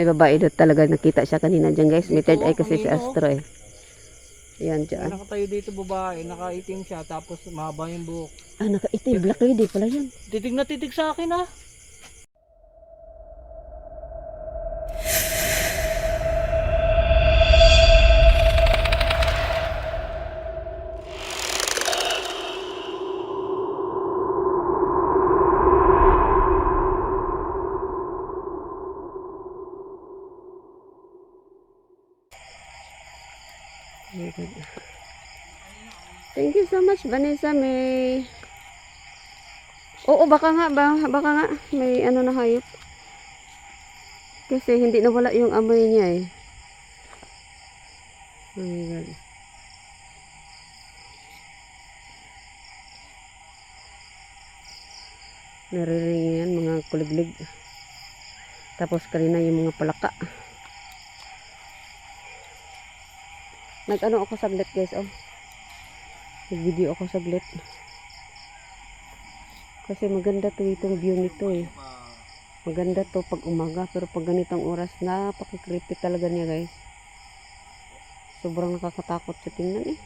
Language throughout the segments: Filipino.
May babae doon talaga nakita siya kanina dyan guys. May third eye kasi si oh. Astro eh. Yan May dyan. nakatayo dito babae, nakaitim siya, tapos mahaba yung buhok. Ah, nakaitim. Black lady pala yan. Titig na titig sa akin ah. So much, Vanessa May. Oo, baka nga ba, baka nga may ano na hayop. Kasi hindi nawala yung amoy niya eh. Oh my God. Naririnig mga kuliglig. Tapos kanina yung mga palaka. Nag-ano ako saglit guys, oh. Nag-video ako saglit. Kasi maganda to itong view nito eh. Maganda to pag umaga pero pag ganitong oras napaka-creepy talaga niya guys. Sobrang nakakatakot sa tingnan eh.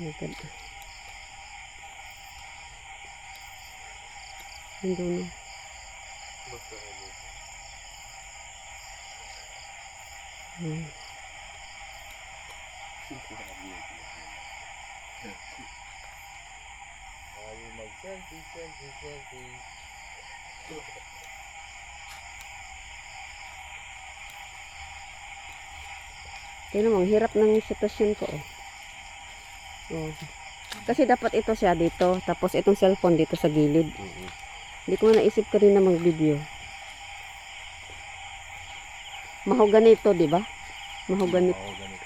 Oh. Hindi na. Hmm. Mag-selfie, selfie, selfie. Tingnan mo, hirap ng sitwasyon ko. Oh. Oh. Kasi dapat ito siya dito, tapos itong cellphone dito sa gilid. Hindi ko naisip ka rin na mag-video. Mahogany ito, di ba? Mahogany. Oo,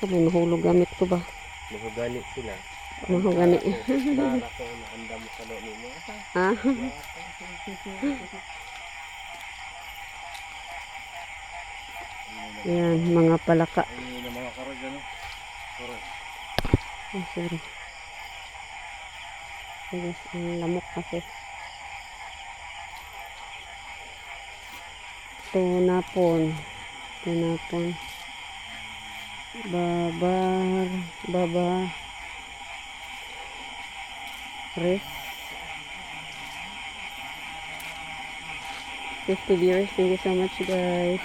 Ito may mahulog gamit ko ba? Mahugani sila. Mahogany. Nara ko na anda mo sa loob mo. ah, yan, mga palaka. Ay, mga karag ano? Karag. Oh, sorry. Yes, ang lamok kasi. Tunapon. Tunapon. Babar. Baba. Res. 50 viewers. Thank you so much guys.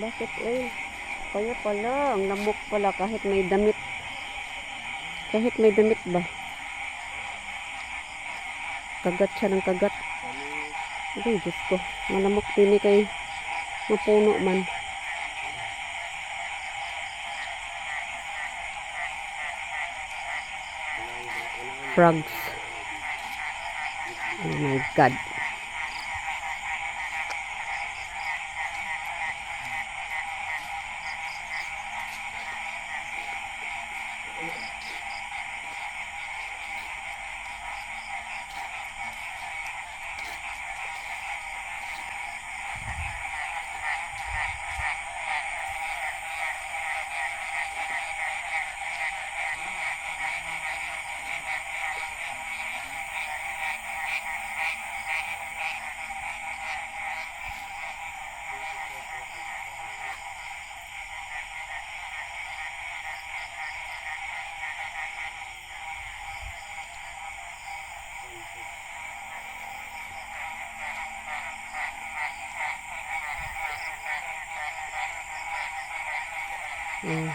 Bakit eh? Kaya pala, ang lamok pala kahit may damit. Kahit may damit ba? Kagat siya ng kagat. Ay, Diyos ko. Malamok din eh kay mapuno man. Frogs. Oh my God. Mm.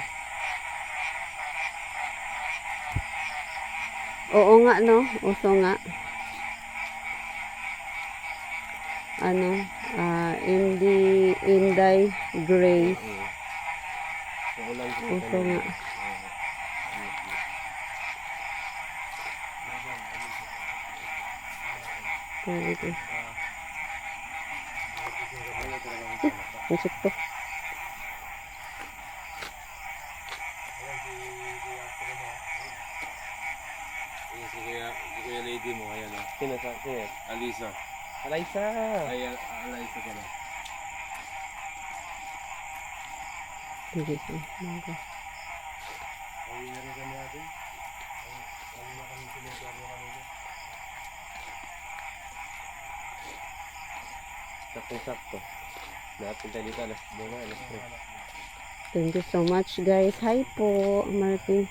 Oo nga, no? Uso nga. Ano? ah Indi, Inday Grace. Uso nga. Tawag ito. Pusok to. Ayan si Kuya, si Kuya Lady mo, ayan o. Sino sa, sino? Alisa. Alaysa. Ay, Al- Alisa pala. Hindi ko. Mangga. Ay, meron kami natin. Ay, na kami sinunod Sakto-sakto. Dapat tayo dito alas 2 na, alas 3. Thank you so much guys. Hi po. Malaking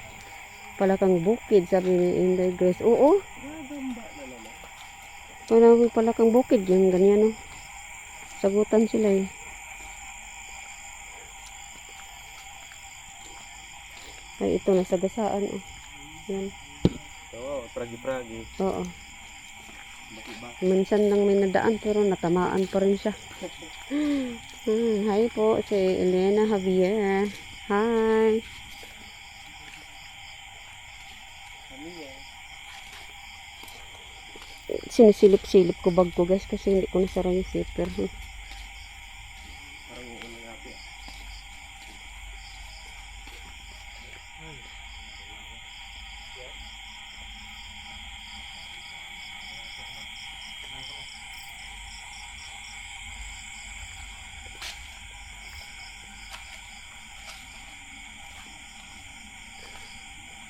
palakang bukid sabi ni Inday Grace. Oo. Parang palakang bukid yung ganyan no. Sagutan sila eh. Ay ito nasagasaan oh. Yan. Oo, pragi-pragi. Oo. Minsan lang may nadaan pero natamaan pa rin siya. Hmm, hi po si Elena Javier. Hi. Sinisilip-silip ko bag ko guys kasi hindi ko nasara yung zipper. Hmm.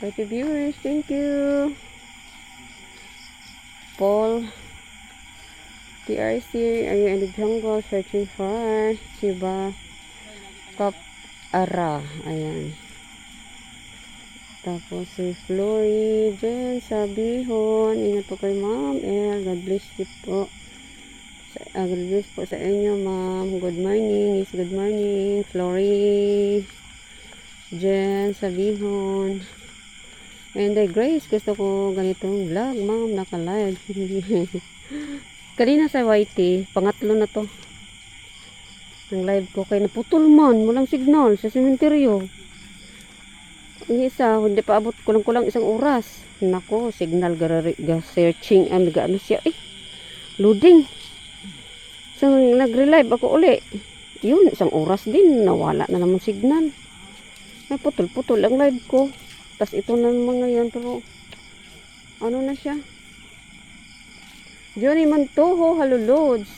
Bye to viewers, thank you. Paul. TRC, are you in the jungle searching for Shiba Top Ara? Ayan. Tapos si Flory, Jen, Sabihon. Ingat po kay Ma'am El. God bless you po. Ah, God bless po sa inyo, Ma'am. Good morning. Yes, good morning. Flory, Jen, Sabihon. And uh, Grace, gusto ko ganitong vlog, ma'am, naka-live. Kanina sa YT, pangatlo na to. Ang live ko kay naputol man, walang signal sa sementeryo. Ang isa, hindi pa abot kulang-kulang isang oras. Nako, signal garari, ga searching, ang ano siya, eh, loading. So, nag-relive ako uli. Yun, isang oras din, nawala na naman signal. Ay, putol-putol ang live ko. Tapos ito na naman ngayon, pero ano na siya? Johnny Mantoho, hello Lods.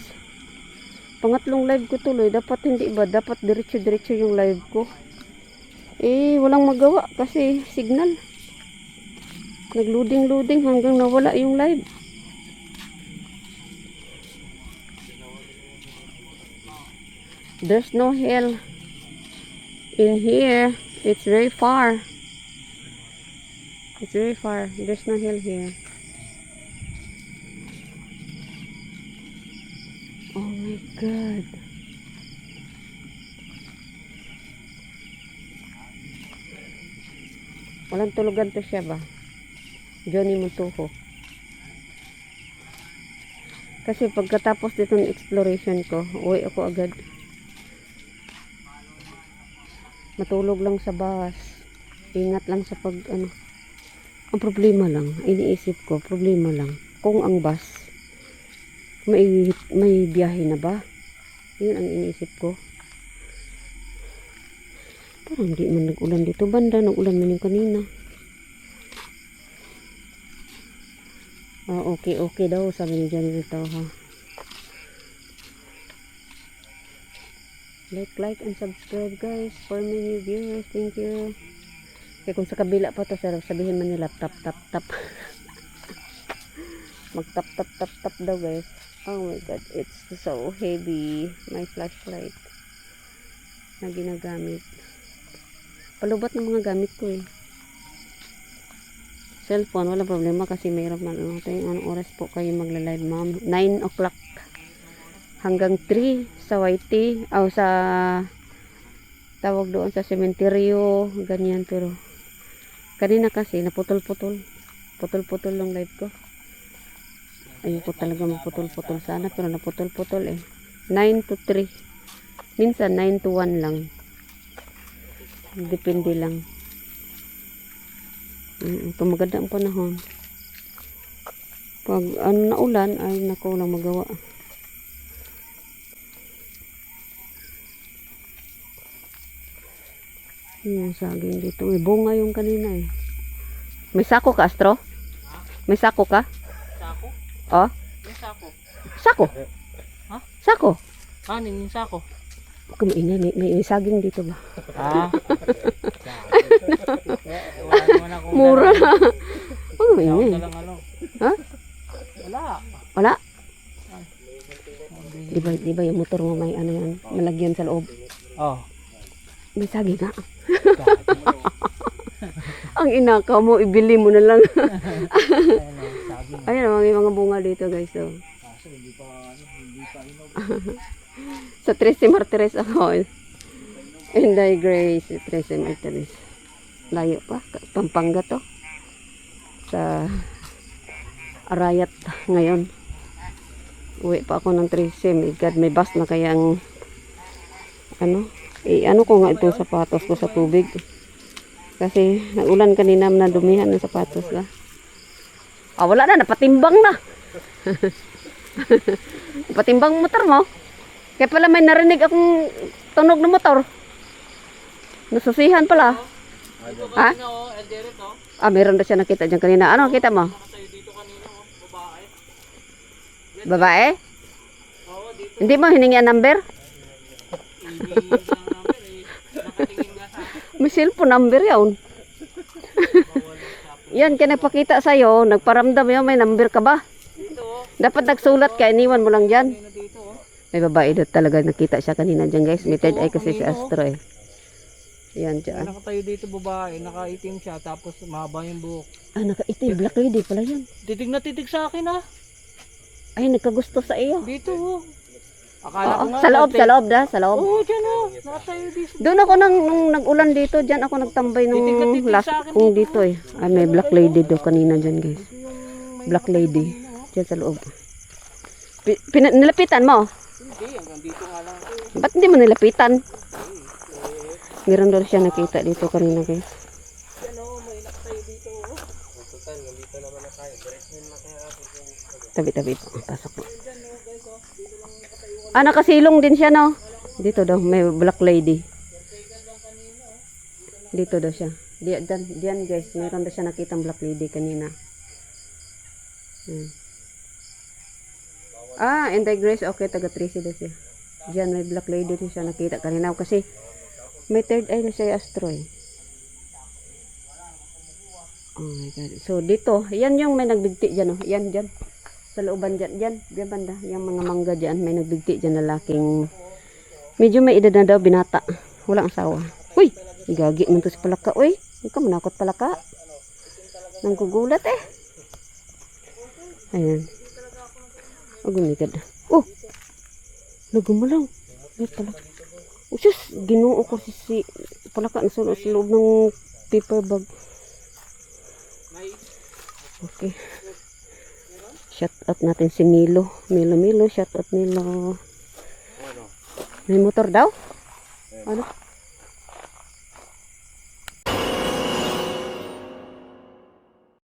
Pangatlong live ko tuloy. Dapat hindi ba? Dapat diretso-diretso yung live ko. Eh, walang magawa kasi signal. Nag-loading-loading hanggang nawala yung live. There's no hell in here. It's very far. It's very far. There's no hill here. Oh my god. Walang tulugan to siya ba? Johnny Montuho. Kasi pagkatapos dito exploration ko, uwi ako agad. Matulog lang sa bus. Ingat lang sa pag ano. Ang problema lang, iniisip ko, problema lang, kung ang bus, may, may biyahe na ba? Yun ang iniisip ko. Parang di man nag-ulan dito. Banda, nag-ulan man yung kanina. Ah, okay, okay daw, sabi ni Johnny dito, ha. Like, like, and subscribe, guys, for my new viewers. Thank you. Kaya kung sa kabila pa to, sir, sabihin man nila tap tap tap. Mag tap tap tap tap daw guys. Oh my god, it's so heavy. My flashlight na ginagamit. Palubat ng mga gamit ko eh. Cellphone, wala problema kasi mayroon man ano tayo. Anong oras po kayo magla-live ma'am? 9 o'clock hanggang 3 sa YT o sa tawag doon sa sementeryo ganyan pero kanina kasi naputol-putol. Putol-putol ng live ko. Ayoko talaga maputol-putol. Sana pero naputol-putol eh. 9 to 3 minsan 9 to 1 lang. Depende lang. Mm, kung maganda ang panahon. Pag ano na ulan ay nako lang magawa yung saging dito may bunga yung kanina eh may sako ka Astro? may sako ka? Sako? oh Yung sako. sako Ha? sako Kanin yung sako. Huwag ka maingay, may, may, may saging dito ba? Ah. Mura. dala. Huwag ka Wala akong maingay. dalang ano. Ha? Wala. Wala? Di ba, di ba yung motor mo may ano yan, malagyan sa loob? Oh. May nga. Ang inakaw mo, ibili mo na lang. Ayan. Ayun, mga, bunga dito guys. Oh. Kaso hindi pa, hindi pa. Sa Tracy Martires ako. Inday Grace, Tracy Martires. Layo pa, Pampanga to. Sa Arayat ngayon. Uwi pa ako ng Tracy. My God, may bus na kaya ang ano, eh, ano ko nga itong sapatos ko sa tubig. Kasi nagulan kanina na dumihan ng sapatos ka. Ah, wala na, napatimbang na. napatimbang motor mo. Kaya pala may narinig akong tunog ng motor. Nasusihan pala. Ha? Ah, meron na siya nakita dyan kanina. Ano nakita mo? Babae. Hindi mo hiningi ang number? Hindi lang namin eh. Nakatingin nga sa akin. May cellphone number yun. yan, kaya nagpakita sa'yo, nagparamdam yun, may number ka ba? Dapat nagsulat ka, iniwan mo lang dyan. May babae doon talaga nakita siya kanina dyan guys. May third eye kasi si Astro eh. Yan dyan. Nakatayo dito babae, nakaitim siya, tapos mahaba yung buhok. Ah, nakaitim. Black lady pala yan. Titig na titig sa akin ah. Ay, nagkagusto sa iyo. Dito o. Akala ko Oo, nga. sa loob, sa loob da, sa loob. Oo, dyan o. Nakatayo dito. Doon ako nang nung nag-ulan dito, diyan ako nagtambay nung Titig na titig last sa akin kong dito eh. Ay, may black lady do kanina diyan, guys. Black lady. Diyan sa loob. Pi- pina- nilapitan mo? Hindi, hanggang dito nga lang. Ba't hindi mo nilapitan? Meron daw siya nakita dito kanina, guys. Yan o, may nakatayo dito o. Tabi-tabi po. Pasok po. Ah, nakasilong din siya, no? Dito daw, may black lady. Dito daw siya. Diyan, diyan, guys, mayroon daw siya nakitang black lady kanina. Hmm. Ah, and Grace, okay, taga Tracy daw siya. Diyan, may black lady din siya nakita kanina. Kasi, may third eye na siya astro eh. Oh my God. So, dito, yan yung may nagbigti dyan, oh. Yan, dyan. Sa looban dyan, dyan, dyan banda. Yung mga mangga dyan, may nagbigti dyan lalaking, medyo may edad na daw, binata. Walang asawa. Uy, gagi mo to si Palaka, uy. Ka manakot Palaka. Nang eh. Ayan. Oh, gumigad. Oh, nagumalaw. Ay, Palaka. Oh, sus, ginuo ko si, si Palaka na sa loob ng paper bag. Okay. Shout out natin si Milo. Milo, Milo. Shout out Milo. May motor daw? Ano?